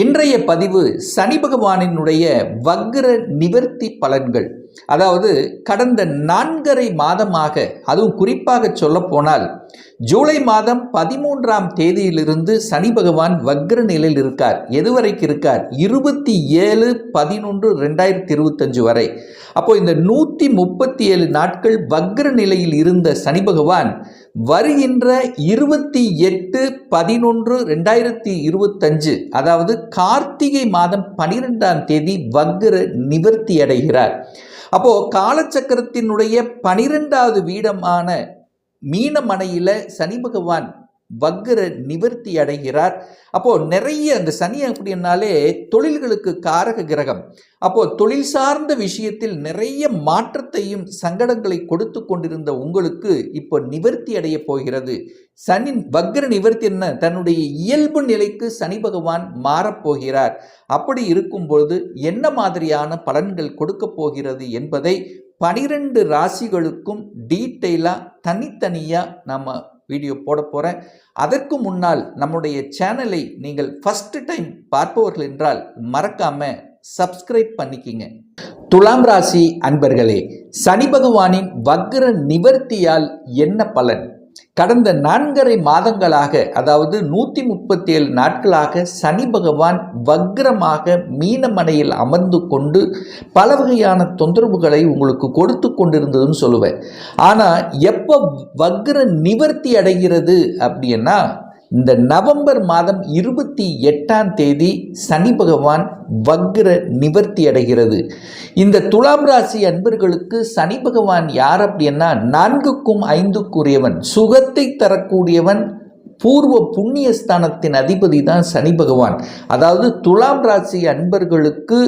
இன்றைய பதிவு சனி பகவானினுடைய வக்ர நிவர்த்தி பலன்கள். அதாவது கடந்த நான்கரை மாதமாக அதுவும் குறிப்பாக சொல்லப்போனால் ஜூலை மாதம் பதிமூன்றாம் தேதியிலிருந்து சனி பகவான் வக்ர நிலையில் இருக்கார். எதுவரைக்கு இருக்கார்? இருபத்தி ஏழு பதினொன்று ரெண்டாயிரத்தி இருபத்தஞ்சு வரை. அப்போ இந்த நூற்றி முப்பத்தி ஏழு நாட்கள் வக்ர நிலையில் இருந்த சனி பகவான் வருகின்ற இருபத்தி எட்டு பதினொன்று ரெண்டாயிரத்தி இருபத்தஞ்சு அதாவது கார்த்திகை மாதம் பனிரெண்டாம் தேதி வக்ர நிவர்த்தி அடைகிறார். அப்போ காலச்சக்கரத்தினுடைய பனிரெண்டாவது வீடமான மீனமனையில் சனி பகவான் வக்ர நிவர்த்தி அடைகிறார். அப்போ நிறைய அந்த சனி அப்படின்னாலே தொழில்களுக்கு காரக கிரகம். அப்போ தொழில் சார்ந்த விஷயத்தில் நிறைய மாற்றத்தையும் சங்கடங்களை கொடுத்து கொண்டிருந்த உங்களுக்கு இப்போ நிவர்த்தி அடைய போகிறது. சனி வக்ர நிவர்த்தி என்ன? தன்னுடைய இயல்பு நிலைக்கு சனி பகவான் மாறப்போகிறார் அப்படி இருக்கும் பொழுது என்ன மாதிரியான பலன்கள் கொடுக்க போகிறது என்பதை பனிரெண்டு ராசிகளுக்கும் டீட்டெயிலாக தனித்தனியாக நம்ம வீடியோ போட போகிறேன் அதற்கு முன்னால் நம்முடைய சேனலை நீங்கள் ஃபஸ்ட்டு டைம் பார்ப்பவர்கள் என்றால் மறக்காமல் சப்ஸ்கிரைப் பண்ணிக்கிங்க. துலாம் ராசி அன்பர்களே சனி பகவானின் வக்ர நிவர்த்தியால் என்ன பலன்? கடந்த நான்கரை மாதங்களாக அதாவது நூற்றி முப்பத்தி ஏழு நாட்களாக சனி பகவான் வக்ரமாக மீனமனையில் அமர்ந்து கொண்டு பல வகையான தொந்தரவுகளை உங்களுக்கு கொடுத்து கொண்டிருந்ததுன்னு சொல்லுவேன். ஆனால் எப்போ வக்ர நிவர்த்தி அடைகிறது அப்படின்னா இந்த நவம்பர் மாதம் இருபத்தி எட்டாம் தேதி சனி பகவான் வக்ர நிவர்த்தி அடைகிறது. இந்த துலாம் ராசி அன்பர்களுக்கு சனி பகவான் யார் அப்படின்னா நான்குக்கும் ஐந்துக்குரியவன் சுகத்தை தரக்கூடியவன் பூர்வ புண்ணிய ஸ்தானத்தின் அதிபதி தான் சனி பகவான். அதாவது துலாம் ராசி அன்பர்களுக்கு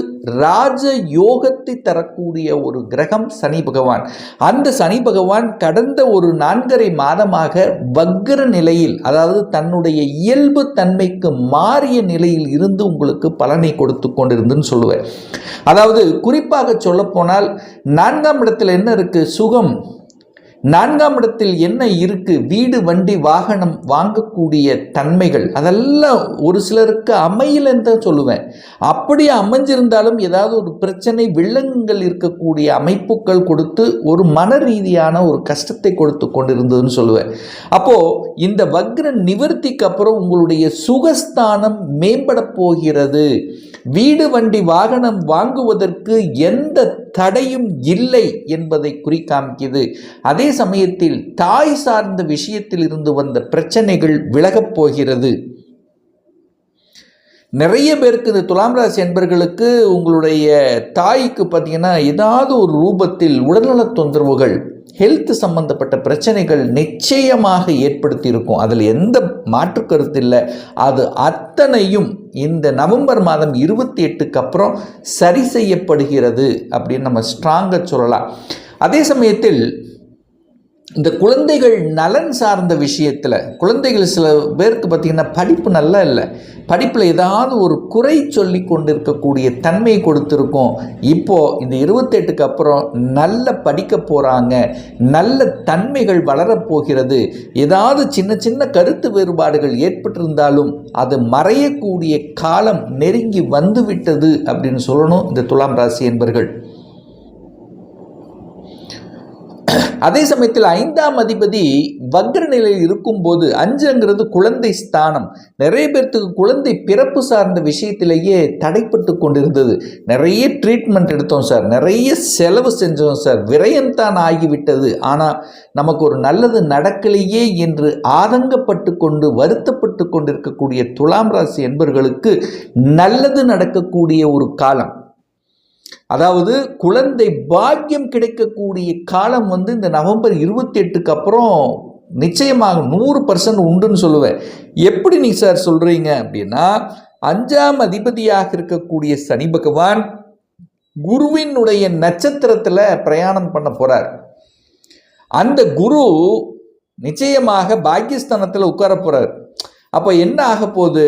ராஜ யோகத்தை தரக்கூடிய ஒரு கிரகம் சனி பகவான். அந்த சனி பகவான் கடந்த ஒரு நான்கரை மாதமாக வக்ர நிலையில் அதாவது தன்னுடைய இயல்பு தன்மைக்கு மாறிய நிலையில் இருந்து உங்களுக்கு பலனை கொடுத்து கொண்டிருந்துன்னு சொல்லுவேன். அதாவது குறிப்பாக சொல்லப்போனால் நான்காம் இடத்துல என்ன இருக்குது சுகம். நான்காம் இடத்தில் என்ன இருக்கு? வீடு வண்டி வாகனம் வாங்கக்கூடிய தன்மைகள். அதெல்லாம் ஒரு சிலருக்கு அமையலன்னு தான் சொல்லுவேன். அப்படியே அமைஞ்சிருந்தாலும் ஏதாவது ஒரு பிரச்சனை வில்லங்கள் இருக்கக்கூடிய அமைப்புகள் கொடுத்து ஒரு மன ரீதியான ஒரு கஷ்டத்தை கொடுத்து கொண்டிருந்ததுன்னு சொல்லுவேன். அப்போ இந்த வக்ர நிவர்த்திக்கு அப்புறம் உங்களுடைய சுகஸ்தானம் மேம்பட போகிறது. வீடு வண்டி வாகனம் வாங்குவதற்கு எந்த தடையும் இல்லை என்பதை குறிக்காமிக்குது அதே சமயத்தில் தாய் சார்ந்த விஷயத்தில் இருந்து வந்த பிரச்சனைகள் விலகப் போகிறது. நிறைய பேருக்கு இந்த துலாம் ராசி என்பர்களுக்கு உங்களுடைய தாய்க்கு பார்த்தீங்கன்னா ஏதாவது ஒரு ரூபத்தில் உடல்நலத் தொந்தரவுகள் ஹெல்த் சம்பந்தப்பட்ட பிரச்சனைகள் நிச்சயமாக ஏற்படுத்தியிருக்கும். அதில் எந்த மாற்று கருத்து இல்லை. அது அத்தனையும் இந்த நவம்பர் மாதம் இருபத்தி எட்டுக்கு அப்புறம் சரி செய்யப்படுகிறது அப்படின்னு நம்ம ஸ்ட்ராங்காக சொல்லலாம். அதே சமயத்தில் இந்த குழந்தைகள் நலன் சார்ந்த விஷயத்தில் குழந்தைகள் சில பேருக்கு பார்த்திங்கன்னா படிப்பு நல்லா இல்லை. படிப்பில் ஏதாவது ஒரு குறை சொல்லி கொண்டு இருக்கக்கூடிய தன்மையை கொடுத்துருக்கோம். இப்போது இந்த இருபத்தெட்டுக்கு அப்புறம் நல்ல படிக்க போகிறாங்க நல்ல தன்மைகள் வளரப்போகிறது ஏதாவது சின்ன சின்ன கருத்து வேறுபாடுகள் ஏற்பட்டிருந்தாலும் அது மறையக்கூடிய காலம் நெருங்கி வந்துவிட்டது அப்படின்னு சொல்லணும் இந்த துலாம் ராசி என்பர்கள். அதே சமயத்தில் ஐந்தாம் அதிபதி வக்ர நிலையில் இருக்கும்போது அஞ்சுங்கிறது குழந்தை ஸ்தானம். நிறைய பேர்த்துக்கு குழந்தை பிறப்பு சார்ந்த விஷயத்திலேயே தடைப்பட்டு கொண்டிருந்தது. நிறைய ட்ரீட்மெண்ட் எடுத்தோம் சார். நிறைய செலவு செஞ்சோம் சார். விரயம்தான் ஆகிவிட்டது. ஆனால் நமக்கு ஒரு நல்லது நடக்கலையே என்று ஆதங்கப்பட்டு கொண்டு வருத்தப்பட்டு கொண்டிருக்கக்கூடிய துலாம் ராசி என்பவர்களுக்கு நல்லது நடக்கக்கூடிய ஒரு காலம். அதாவது குழந்தை பாக்கியம் கிடைக்கக்கூடிய காலம் வந்து இந்த நவம்பர் இருபத்தி எட்டுக்கு அப்புறம் நிச்சயமாக நூறு பர்சன்ட் உண்டுன்னு சொல்லுவேன். எப்படி நீ சார் சொல்கிறீங்க அப்படின்னா அஞ்சாம் அதிபதியாக இருக்கக்கூடிய சனி பகவான் குருவினுடைய நட்சத்திரத்தில் பிரயாணம் பண்ண போகிறார் அந்த குரு நிச்சயமாக பாக்கியஸ்தானத்தில் உட்கார போகிறார் அப்போ என்ன ஆக போகுது?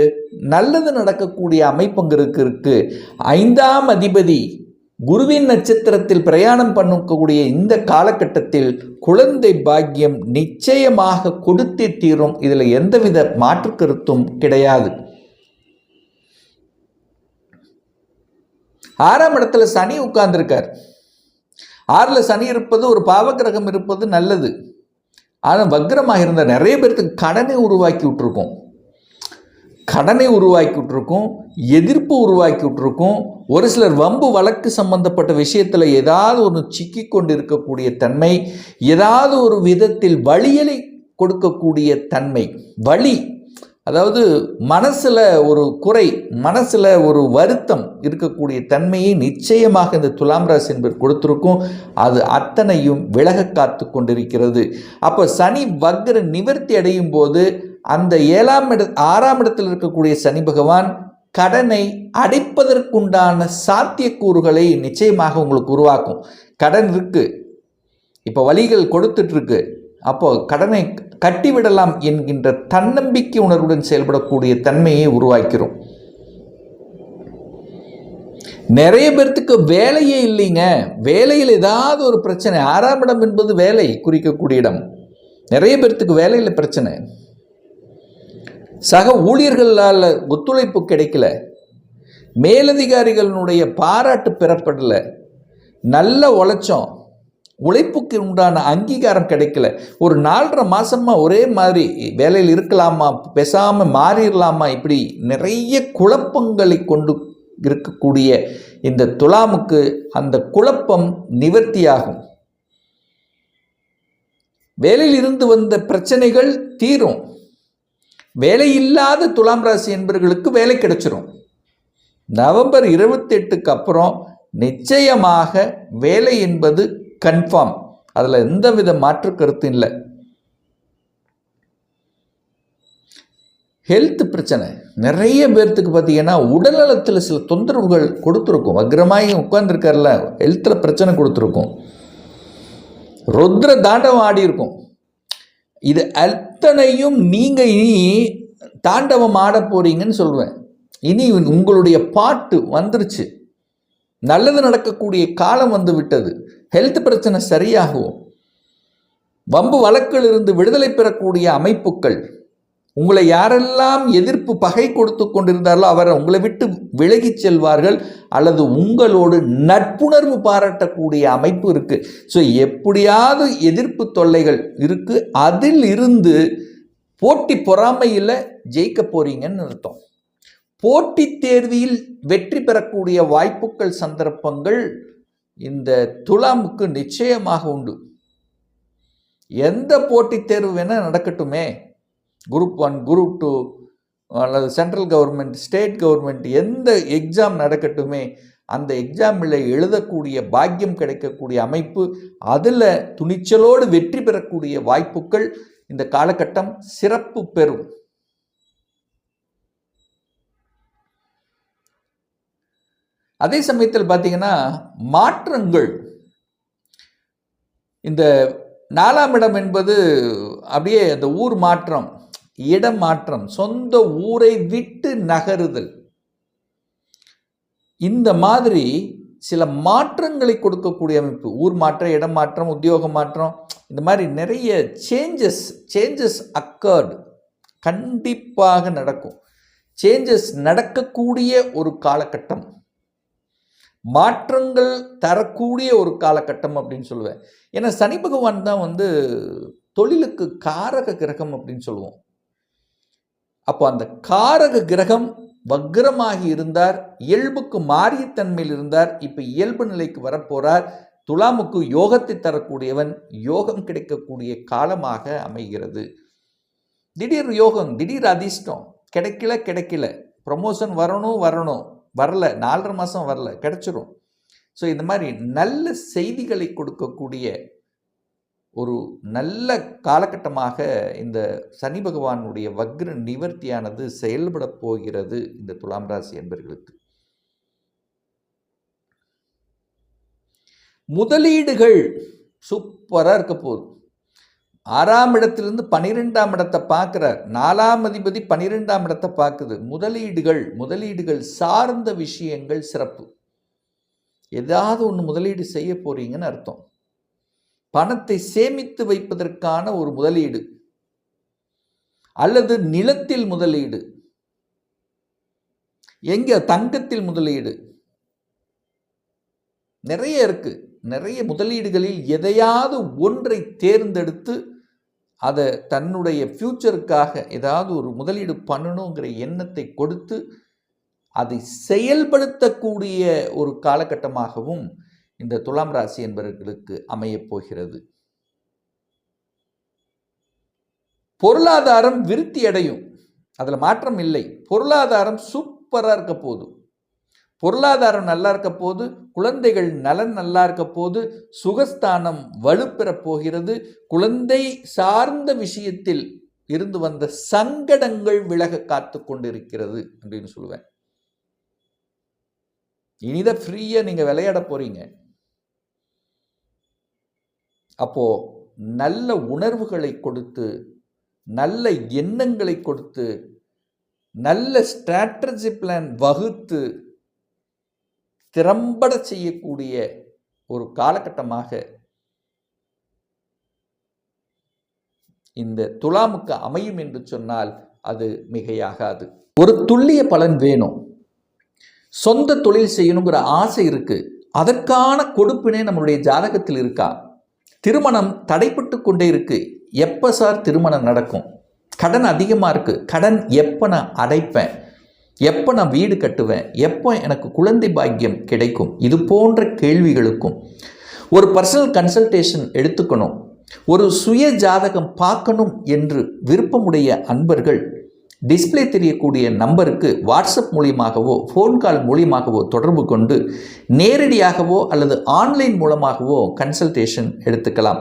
நல்லது நடக்கக்கூடிய அமைப்புங்கிறதுக்கு இருக்குது ஐந்தாம் அதிபதி குருவின் நட்சத்திரத்தில் பிரயாணம் பண்ணக்கூடிய இந்த காலகட்டத்தில் குழந்தை பாக்கியம் நிச்சயமாக கொடுத்தே தீரும். இதில் எந்தவித மாற்று கருத்தும் கிடையாது. ஆறாம் இடத்துல சனி உட்கார்ந்துருக்கார். ஆறில் சனி இருப்பது ஒரு பாவகிரகம் இருப்பது நல்லது. ஆனால் வக்ரமாக இருந்த நிறைய பேர்த்துக்கு கடனை உருவாக்கி விட்டுருக்கோம். கடனை உருவாக்கி விட்ருக்கும் எதிர்ப்பு உருவாக்கி விட்ருக்கும் ஒரு சிலர் வம்பு வழக்கு சம்பந்தப்பட்ட விஷயத்தில் ஏதாவது ஒன்று சிக்கி கொண்டு இருக்கக்கூடிய தன்மை ஏதாவது ஒரு விதத்தில் வழியலை கொடுக்கக்கூடிய தன்மை வழி அதாவது மனசில் ஒரு குறை மனசில் ஒரு வருத்தம் இருக்கக்கூடிய தன்மையை நிச்சயமாக இந்த துலாம் ராசி என்பது கொடுத்துருக்கும். அது அத்தனையும் விலக காத்து கொண்டிருக்கிறது. அப்போ சனி வக்ர நிவர்த்தி அடையும் போது அந்த ஏழாம் இட ஆறாம் இடத்தில் இருக்கக்கூடிய சனி பகவான் கடனை அடைப்பதற்குண்டான சாத்தியக்கூறுகளை நிச்சயமாக உங்களுக்கு உருவாக்கும். கடன் இருக்குது இப்போ வழிகள் கொடுத்துட்ருக்கு அப்போது அப்போ கடனை கட்டிவிடலாம் என்கின்ற தன்னம்பிக்கை உணர்வுடன் செயல்படக்கூடிய தன்மையை உருவாக்கிறோம். நிறைய பேர்த்துக்கு வேலையே இல்லைங்க. வேலையில் ஏதாவது ஒரு பிரச்சனை. ஆறாம் இடம் என்பது வேலை குறிக்கக்கூடிய இடம். நிறைய பேர்த்துக்கு வேலையில் பிரச்சனை. சக ஊழியர்களால் ஒத்துழைப்பு கிடைக்கல. மேலதிகாரிகளினுடைய பாராட்டு பெறப்படலை. நல்ல உழைச்சோம். உழைப்புக்கு உண்டான அங்கீகாரம் கிடைக்கல. ஒரு நாலரை மாதமாக ஒரே மாதிரி வேலையில் இருக்கலாமா? பேசாமல் மாறிடலாமா? இப்படி நிறைய குழப்பங்களை கொண்டு இருக்கக்கூடிய இந்த துலாமுக்கு அந்த குழப்பம் நிவர்த்தியாகும். வேலையில் இருந்து வந்த பிரச்சனைகள் தீரும். வேலை இல்லாத துலாம் ராசி என்பவர்களுக்கு வேலை கிடைச்சிரும். நவம்பர் இருபத்தி எட்டுக்கு அப்புறம் நிச்சயமாக வேலை என்பது கன்ஃபார்ம் அதில் எந்த வித மாற்று கருத்தும் இல்லை. ஹெல்த் பிரச்சனை. நிறைய பேர்த்துக்கு பார்த்தீங்கன்னா உடல்நலத்தில் சில தொந்தரவுகள் கொடுத்துருக்கும். வக்ரமாகி உட்காந்துருக்கார்ல ஹெல்த்தில் பிரச்சனை கொடுத்துருக்கும். ருத்ர தாண்டவம் ஆடி இருக்கும் இது அத்தனையும் நீங்கள் இனி தாண்டவம் ஆட போகிறீங்கன்னு சொல்லுவேன் இனி உங்களுடைய பாட்டு வந்துருச்சு. நல்லது நடக்கக்கூடிய காலம் வந்து விட்டது ஹெல்த் பிரச்சனை சரியாகும். வம்பு வழக்கிலிருந்து விடுதலை பெறக்கூடிய அமைப்புகள். உங்களை யாரெல்லாம் எதிர்ப்பு பகை கொடுத்து கொண்டிருந்தாரோ அவர் உங்களை விட்டு விலகி செல்வார்கள். அல்லது உங்களோடு நட்புணர்வு பாராட்டக்கூடிய அமைப்பு இருக்குது ஸோ எப்படியாவது எதிர்ப்பு தொல்லைகள் இருக்குது அதில் இருந்து போட்டி பொறாமையில் ஜெயிக்க போறீங்கன்னு அர்த்தம். போட்டித் தேர்வில் வெற்றி பெறக்கூடிய வாய்ப்புகள் சந்தர்ப்பங்கள் இந்த துலாமுக்கு நிச்சயமாக உண்டு. எந்த போட்டித் தேர்வு வேணால் நடக்கட்டுமே. குரூப் ஒன் குரூப் டூ அல்லது சென்ட்ரல் கவர்மெண்ட் ஸ்டேட் கவர்மெண்ட் எந்த எக்ஸாம் நடக்கட்டுமே அந்த எக்ஸாமில் எழுதக்கூடிய பாக்கியம் கிடைக்கக்கூடிய அமைப்பு அதில் துணிச்சலோடு வெற்றி பெறக்கூடிய வாய்ப்புகள் இந்த காலகட்டம் சிறப்பு பெறும். அதே சமயத்தில் பார்த்தீங்கன்னா மாற்றங்கள். இந்த நாலாம் இடம் என்பது அப்படியே அந்த ஊர் மாற்றம் இடம் மாற்றம் சொந்த ஊரை விட்டு நகருதல். இந்த மாதிரி சில மாற்றங்களை கொடுக்கக்கூடிய அமைப்பு. ஊர் மாற்றம் இடம் மாற்றம் உத்தியோக மாற்றம் இந்த மாதிரி நிறைய சேஞ்சஸ் சேஞ்சஸ் அக்கர்டு கண்டிப்பாக நடக்கும். சேஞ்சஸ் நடக்கக்கூடிய ஒரு காலகட்டம். மாற்றங்கள் தரக்கூடிய ஒரு காலகட்டம் அப்படின்னு சொல்லுவேன். ஏன்னா சனி பகவான் தான் வந்து தொழிலுக்கு காரக கிரகம் அப்படின்னு சொல்லுவோம். அப்போ அந்த காரக கிரகம் வக்ரமாகி இருந்தார் இயல்புக்கு மாறிய தன்மையில் இருந்தார் இப்போ இயல்பு நிலைக்கு வரப்போகிறார் துலாமுக்கு யோகத்தை தரக்கூடியவன் யோகம் கிடைக்கக்கூடிய காலமாக அமைகிறது. திடீர் யோகம் திடீர் அதிர்ஷ்டம் கிடைக்கல கிடைக்கல ப்ரமோஷன் வரணும் வரணும். வரல நாலரை மாதம் வரல கிடச்சிரும். ஸோ இந்த மாதிரி நல்ல செய்திகளை கொடுக்கக்கூடிய ஒரு நல்ல காலகட்டமாக இந்த சனி பகவானுடைய வக்ர நிவர்த்தியானது செயல்பட போகிறது இந்த துலாம் ராசி என்பர்களுக்கு. முதலீடுகள் சூப்பராக இருக்க போகுது. ஆறாம் இடத்திலிருந்து பனிரெண்டாம் இடத்தை பார்க்குறார். நாலாம் அதிபதி பனிரெண்டாம் இடத்தை பார்க்குது. முதலீடுகள் முதலீடுகள் சார்ந்த விஷயங்கள் சிறப்பு. ஏதாவது ஒன்று முதலீடு செய்ய போகிறீங்கன்னு அர்த்தம். பணத்தை சேமித்து வைப்பதற்கான ஒரு முதலீடு. அல்லது நிலத்தில் முதலீடு. எங்கே? தங்கத்தில் முதலீடு. நிறைய இருக்குது நிறைய முதலீடுகளில் எதையாவது ஒன்றை தேர்ந்தெடுத்து அதை தன்னுடைய ஃப்யூச்சருக்காக ஏதாவது ஒரு முதலீடு பண்ணணுங்கிற எண்ணத்தை கொடுத்து அதை செயல்படுத்தக்கூடிய ஒரு காலகட்டமாகவும் இந்த துலாம் ராசி என்பவர்களுக்கு அமையப் போகிறது. பொருளாதாரம் விருத்தி அடையும். அதில் மாற்றம் இல்லை. பொருளாதாரம் சூப்பராக இருக்க போகுது. பொருளாதாரம் நல்லா இருக்க போது குழந்தைகள் நலன் நல்லா இருக்க போது சுகஸ்தானம் வலுப்பெறப் போகிறது. குழந்தை சார்ந்த விஷயத்தில் இருந்து வந்த சங்கடங்கள் விலக காத்து கொண்டிருக்கிறது அப்படின்னு சொல்லுவேன். இனிதான் ஃப்ரீயாக நீங்கள் விளையாட போறீங்க. அப்போ நல்ல உணர்வுகளை கொடுத்து நல்ல எண்ணங்களை கொடுத்து நல்ல ஸ்ட்ராட்டஜி பிளான் வகுத்து திறம்பட செய்யக்கூடிய ஒரு காலகட்டமாக இந்த துலாமுக்கு அமையும் என்று சொன்னால் அது மிகையாகாது. ஒரு துல்லிய பலன் வேணும். சொந்த தொழில் செய்யணுங்கிற ஆசை இருக்கு. அதற்கான கொடுப்பினே நம்மளுடைய ஜாதகத்தில் இருக்கா? திருமணம் தடைப்பட்டு கொண்டே இருக்கு. எப்போ சார் திருமணம் நடக்கும்? கடன் அதிகமாக இருக்கு. கடன் எப்போ நான் அடைப்பேன்? எப்போ நான் வீடு கட்டுவேன்? எப்போ எனக்கு குழந்தை பாக்கியம் கிடைக்கும்? இது போன்ற கேள்விகளுக்கும் ஒரு பர்சனல் கன்சல்டேஷன் எடுத்துக்கணும். ஒரு சுய ஜாதகம் பார்க்கணும் என்று விருப்பமுடைய அன்பர்கள் டிஸ்ப்ளே தெரியக்கூடிய நம்பருக்கு வாட்ஸ்அப் மூலியமாகவோ ஃபோன் கால் மூலியமாகவோ தொடர்பு கொண்டு நேரடியாகவோ அல்லது ஆன்லைன் மூலமாகவோ கன்சல்டேஷன் எடுத்துக்கலாம்.